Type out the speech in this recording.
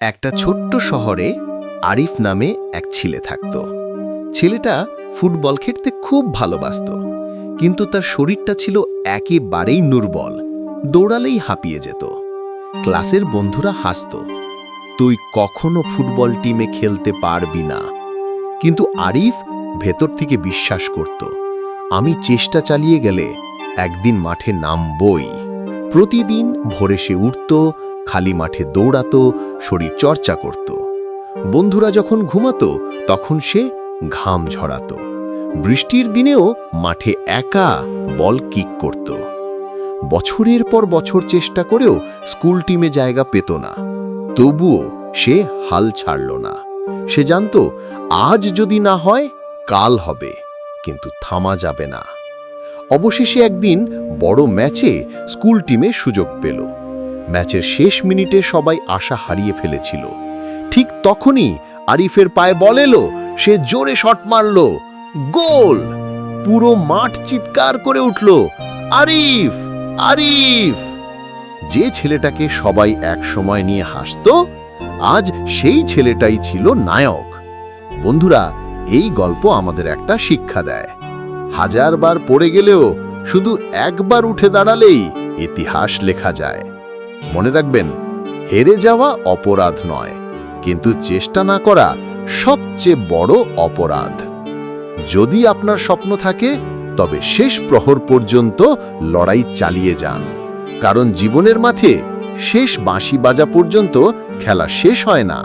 একটা ছোট্ট শহরে আরিফ নামে এক ছেলে থাকত। ছেলেটা ফুটবল খেলতে খুব ভালোবাসত, কিন্তু তার শরীরটা ছিল একেবারেই দুর্বল দৌড়ালেই হাঁপিয়ে যেত। ক্লাসের বন্ধুরা হাসত, তুই কখনো ফুটবল টিমে খেলতে পারবি না। কিন্তু আরিফ ভেতর থেকে বিশ্বাস করত, আমি চেষ্টা চালিয়ে গেলে একদিন মাঠে নামবই। প্রতিদিন ভোরে সে উঠত, খালি মাঠে দৌড়াত, শরীর চর্চা করত। বন্ধুরা যখন ঘুমাত, তখন সে ঘাম ঝরাত। বৃষ্টির দিনেও মাঠে একা বল কিক করত। বছরের পর বছর চেষ্টা করেও স্কুল টিমে জায়গা পেত না। তবুও সে হাল ছাড়ল না। সে জানত, আজ যদি না হয়, কাল হবে। কিন্তু থামা যাবে না। অবশেষে একদিন বড় ম্যাচে স্কুল টিমে সুযোগ পেল। ম্যাচের শেষ মিনিটে সবাই আশা হারিয়ে ফেলেছিল। ঠিক তখনই আরিফের পায়ে বল এলো, সে জোরে শট মারল। গোল! পুরো মাঠ চিৎকার করে উঠল, আরিফ! আরিফ! যে ছেলেটাকে সবাই এক সময় নিয়ে হাসতো, আজ সেই ছেলেটাই ছিল নায়ক। বন্ধুরা, এই গল্প আমাদের একটা শিক্ষা দেয়। হাজারবার পড়ে গেলেও শুধু একবার উঠে দাঁড়ালেই ইতিহাস লেখা যায়। মনে রাখবেন, হেরে যাওয়া অপরাধ নয়, কিন্তু চেষ্টা না করা সবচেয়ে বড় অপরাধ। যদি আপনার স্বপ্ন থাকে, তবে শেষ প্রহর পর্যন্ত লড়াই চালিয়ে যান, কারণ জীবনের মাঠে শেষ বাঁশি বাজা পর্যন্ত খেলা শেষ হয় না।